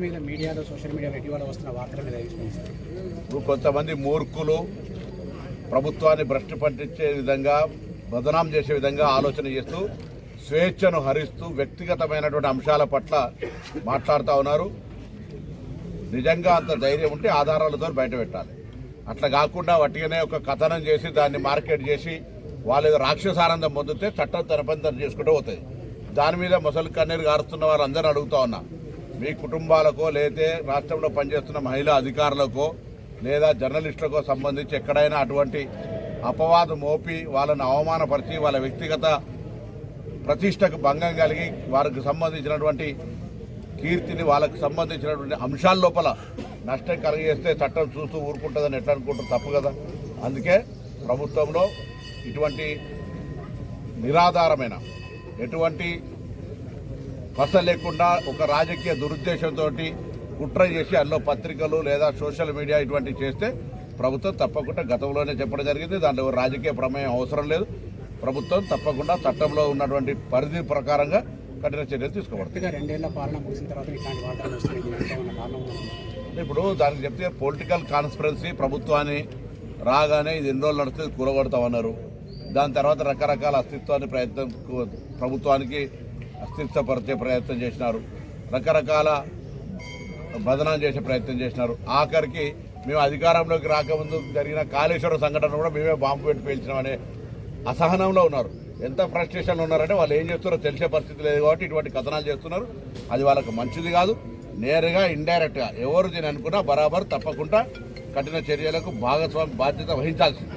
మీద మీడియాలో సోషల్ ఇటీవల వస్తున్న వార్తల మీద ఇప్పుడు కొంతమంది మూర్ఖులు ప్రభుత్వాన్ని భ్రష్టు పట్టించే విధంగా బదనాం చేసే విధంగా ఆలోచన చేస్తూ స్వేచ్ఛను హరిస్తూ వ్యక్తిగతమైనటువంటి అంశాల పట్ల మాట్లాడుతూ ఉన్నారు. నిజంగా అంత ధైర్యం ఉంటే ఆధారాలతో బయట పెట్టాలి. అట్లా కాకుండా వట్టిగానే ఒక కథనం చేసి దాన్ని మార్కెట్ చేసి వాళ్ళు రాక్షసానందం పొందితే చట్టం తన తను చేసుకుంటూ పోతుంది. దాని మీద ముసలి కన్నీరు గారుస్తున్న వాళ్ళందరూ అడుగుతా ఉన్నా. మీ కుటుంబాలకో లేతే రాష్ట్రంలో పనిచేస్తున్న మహిళా అధికారులకో లేదా జర్నలిస్టులకో సంబంధించి ఎక్కడైనా అటువంటి అపవాదం మోపి వాళ్ళని అవమానపరిచి వాళ్ళ వ్యక్తిగత ప్రతిష్టకు భంగం కలిగి వారికి సంబంధించినటువంటి కీర్తిని వాళ్ళకి సంబంధించినటువంటి అంశాల లోపల నష్టం కలిగేస్తే చట్టం చూస్తూ ఊరుకుంటుందని ఎట్లా అనుకుంటారు? తప్పు కదా. అందుకే ప్రభుత్వంలో ఇటువంటి నిరాధారమైన ఎటువంటి పస లేకుండా ఒక రాజకీయ దురుద్దేశంతో కుట్ర చేసి అందులో పత్రికలు లేదా సోషల్ మీడియా ఇటువంటివి చేస్తే ప్రభుత్వం తప్పకుండా గతంలోనే చెప్పడం జరిగింది. దాంట్లో రాజకీయ ప్రమేయం అవసరం లేదు. ప్రభుత్వం తప్పకుండా చట్టంలో ఉన్నటువంటి పరిధి ప్రకారంగా కఠిన చర్యలు తీసుకోబడుతుంది? ఇప్పుడు దానికి చెప్తే పొలిటికల్ కాన్స్పరెన్సీ ప్రభుత్వాన్ని రాగానే ఇది ఎన్ని రోజులు నడుస్తుంది? కూలగొడతామన్నారు. దాని తర్వాత రకరకాల అస్తిత్వాన్ని ప్రయత్నం ప్రభుత్వానికి అస్తిత్వపరిచే ప్రయత్నం చేసినారు. రకరకాల బదనాం చేసే ప్రయత్నం చేసినారు. ఆఖరికి మేము అధికారంలోకి రాకముందు జరిగిన కాళేశ్వరం సంఘటన కూడా మేమే బాంబు పెట్టి పేల్చినామనే అసహనంలో ఉన్నారు. ఎంత ఫ్రస్ట్రేషన్లో ఉన్నారంటే వాళ్ళు ఏం చేస్తున్నారో తెలిసే పరిస్థితి లేదు కాబట్టి ఇటువంటి కథనాలు చేస్తున్నారు. అది వాళ్ళకి మంచిది కాదు. నేరుగా ఇండైరెక్ట్గా ఎవరు దీని అనుకున్నా బరాబర్ తప్పకుండా కఠిన చర్యలకు భాగస్వామి బాధ్యత వహించాల్సింది.